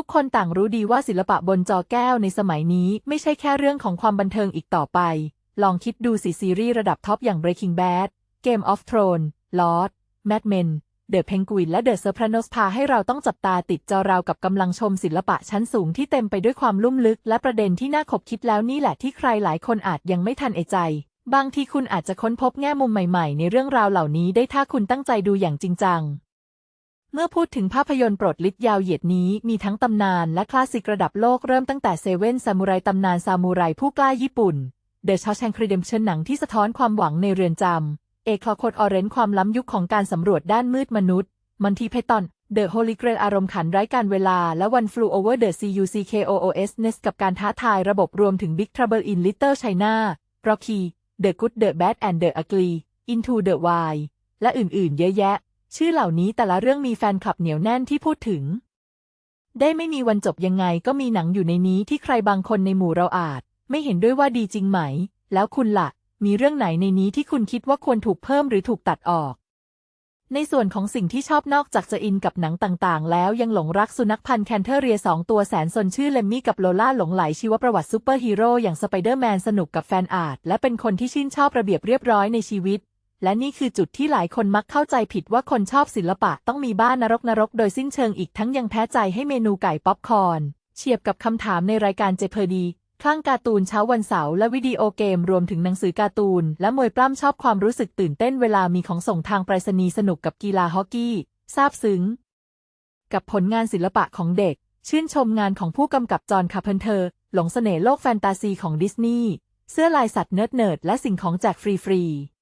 ทุกคนต่างรู้ดีว่าศิลปะบนจอแก้วในสมัยนี้ไม่ใช่แค่เรื่องของความบันเทิงอีกต่อไป ลองคิดดูสิซีรีส์ระดับท็อปอย่าง Breaking Bad Game of Thrones Lost Mad Men The Penguin และ The Sopranos พาให้เราต้องจับตาติดจอราวกับกำลังชมศิลปะชั้นสูงที่เต็มไปด้วยความลุ่มลึก และประเด็นที่น่าขบคิดแล้วนี่แหละที่ใครหลายคนอาจยังไม่ทันเอใจ บางทีคุณอาจจะค้นพบแง่มุมใหม่ๆ ในเรื่องราวเหล่านี้ได้ถ้าคุณตั้งใจดูอย่างจริงจัง เมื่อพูดถึงภาพยนตร์ปรดลิศยาวเหยียดนี้มีทั้งตำนานและคลาสสิกระดับโลกเริ่มตั้งแต่เซเว่นซามูไรตำนานซามูไรผู้กล้าญี่ปุ่นเดอะชอแชงครีเดมเชนหนังที่สะท้อนความหวังในเรือนจำเอคลอโคดออเรนความล้ำยุคของการสำรวจด้านมืดมนุษย์มันทีเพตอนเดอะโฮลิเกรอารมณ์ขันไร้การเวลา และวันฟลูโอเวอร์เดอะซียูซีเคโอโอเอสเนสกับการท้าทายระบบรวมถึง Big Trouble in Little China Rocky The Good The Bad and The Ugly Into the Wild และอื่นๆ เยอะแยะ ชื่อเหล่านี้แต่ละเรื่องมีแฟนคลับเหนียวแน่นที่พูดถึง ได้ไม่มีวันจบยังไงก็มีหนังอยู่ในนี้ที่ใครบางคนในหมู่เราอาจ ไม่เห็นด้วยว่าดีจริงไหม แล้วคุณละ่ะ มีเรื่องไหนในนี้ที่คุณคิดว่าควรถูกเพิ่มหรือถูกตัดออก ในส่วนของสิ่งที่ชอบนอกจากจะอินกับหนังต่างๆ แล้วยังหลงรักสุนัขพันธ์แคนเทอร์เรียสองตัวแสนสนชื่อเลมมี่กับโลล่าหลงไหลชีวประวัติซูเปอร์ฮีโร่อย่างสไปเดอร์แมนสนุกกับแฟนอาร์ตและเป็นคนที่ชื่นชอบระเบียบเรียบร้อยในชีวิต และนี่คือจุดที่หลายคนมักเข้าใจผิดว่าคนชอบศิลปะต้องมีบ้านนรกนรกโดยสิ้นเชิงอีกทั้งยังแพ้ใจให้เมนูไก่ป๊อปคอร์นเฉียบกับคำถามในรายการเจเพอร์ดีคลั่งการ์ตูนเช้าวันเสาร์และวิดีโอเกมรวมถึงหนังสือการ์ตูน และมวยปล้ำชอบความรู้สึกตื่นเต้นเวลามีของส่งทางไปรษณีย์สนุกกับกีฬาฮอกกี้ซาบซึ้ง กับผลงานศิลปะของเด็ก ชื่นชมงานของผู้กำกับจอห์นคาเพนเทอร์ หลงเสน่ห์โลกแฟนตาซีของดิสนีย์เสื้อลายสัตว์เนิร์ดเนิร์ดและสิ่งของแจกฟรีๆ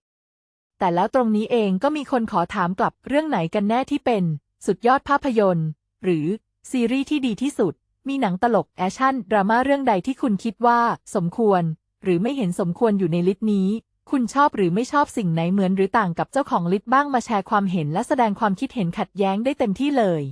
แต่แล้วตรงนี้เองก็มีคนขอถามกลับเรื่องไหนกันแน่ที่เป็น สุดยอดภาพยนตร์ หรือ ซีรีส์ที่ดีที่สุด มีหนังตลกแอคชั่นดราม่าเรื่องใดที่คุณคิดว่า สมควร หรือไม่เห็นสมควรอยู่ในลิสต์นี้ คุณชอบหรือไม่ชอบสิ่งไหนเหมือนหรือต่างกับเจ้าของลิสต์บ้างมาแชร์ความเห็นและแสดงความคิดเห็นขัดแย้งได้เต็มที่เลย